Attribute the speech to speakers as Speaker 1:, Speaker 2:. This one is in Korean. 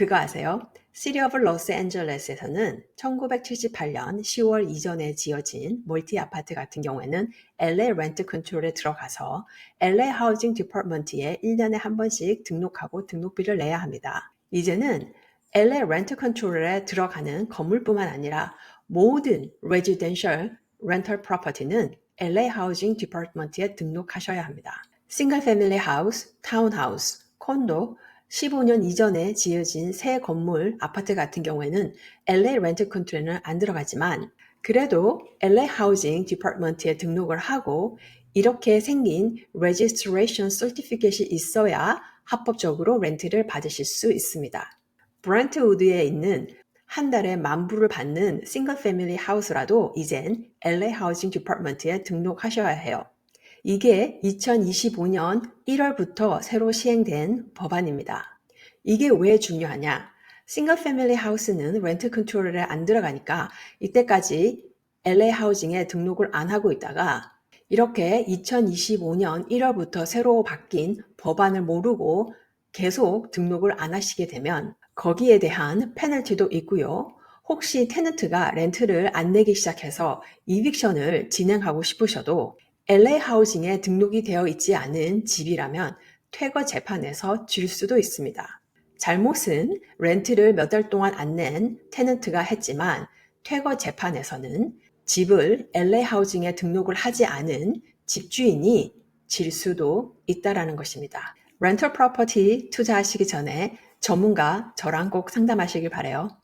Speaker 1: 그거 아세요? 시리 오브 로스앤젤레스에서는 1978년 10월 이전에 지어진 멀티 아파트 같은 경우에는 LA 렌트 컨트롤에 들어가서 LA 하우징 디파트먼트에 1년에 한 번씩 등록하고 등록비를 내야 합니다. 이제는 LA 렌트 컨트롤에 들어가는 건물뿐만 아니라 모든 레지던셜 렌털 프로퍼티는 LA 하우징 디파트먼트에 등록하셔야 합니다. 싱글 패밀리 하우스, 타운하우스, 콘도, 15년 이전에 지어진 새 건물, 아파트 같은 경우에는 LA 렌트 컨트롤은 안 들어가지만 그래도 LA 하우징 디파트먼트에 등록을 하고 이렇게 생긴 registration certificate이 있어야 합법적으로 렌트를 받으실 수 있습니다. 브랜트우드에 있는 한 달에 만 불을 받는 싱글 패밀리 하우스라도 이젠 LA 하우징 디파트먼트에 등록하셔야 해요. 이게 2025년 1월부터 새로 시행된 법안입니다. 이게 왜 중요하냐? 싱글 패밀리 하우스는 렌트 컨트롤에 안 들어가니까 이때까지 LA 하우징에 등록을 안 하고 있다가 이렇게 2025년 1월부터 새로 바뀐 법안을 모르고 계속 등록을 안 하시게 되면 거기에 대한 페널티도 있고요. 혹시 테너트가 렌트를 안 내기 시작해서 이빅션을 진행하고 싶으셔도 LA 하우징에 등록이 되어 있지 않은 집이라면 퇴거 재판에서 질 수도 있습니다. 잘못은 렌트를 몇 달 동안 안 낸 테넌트가 했지만 퇴거 재판에서는 집을 LA 하우징에 등록을 하지 않은 집주인이 질 수도 있다라는 것입니다. 렌털 프로퍼티 투자하시기 전에 전문가 저랑 꼭 상담하시길 바래요.